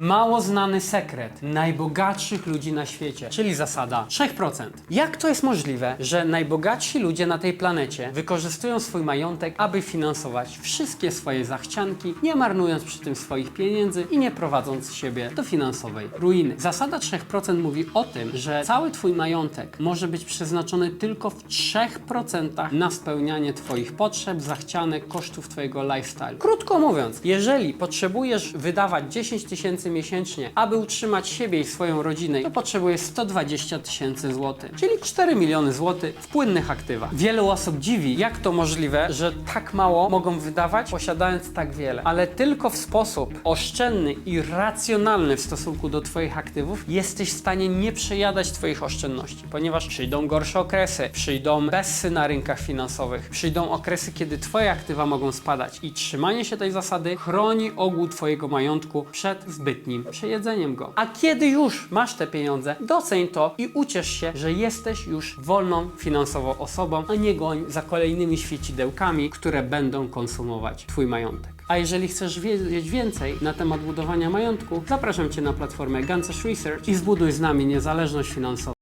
Mało znany sekret najbogatszych ludzi na świecie, czyli zasada 3%. Jak to jest możliwe, że najbogatsi ludzie na tej planecie wykorzystują swój majątek, aby finansować wszystkie swoje zachcianki, nie marnując przy tym swoich pieniędzy i nie prowadząc siebie do finansowej ruiny? Zasada 3% mówi o tym, że cały Twój majątek może być przeznaczony tylko w 3% na spełnianie Twoich potrzeb, zachcianek, kosztów Twojego lifestyle. Krótko mówiąc, jeżeli potrzebujesz wydawać 10 tysięcy miesięcznie, aby utrzymać siebie i swoją rodzinę, to potrzebujesz 120 tysięcy złotych, czyli 4 miliony złotych w płynnych aktywach. Wielu osób dziwi, jak to możliwe, że tak mało mogą wydawać, posiadając tak wiele, ale tylko w sposób oszczędny i racjonalny w stosunku do Twoich aktywów jesteś w stanie nie przejadać Twoich oszczędności, ponieważ przyjdą gorsze okresy, przyjdą bezsy na rynkach finansowych, przyjdą okresy, kiedy Twoje aktywa mogą spadać i trzymanie się tej zasady chroni ogół Twojego majątku przed zbytnim przejedzeniem go. A kiedy już masz te pieniądze, doceń to i uciesz się, że jesteś już wolną finansowo osobą, a nie goń za kolejnymi świecidełkami, które będą konsumować Twój majątek. A jeżeli chcesz wiedzieć więcej na temat budowania majątku, zapraszam Cię na platformę Gances Research i zbuduj z nami niezależność finansową.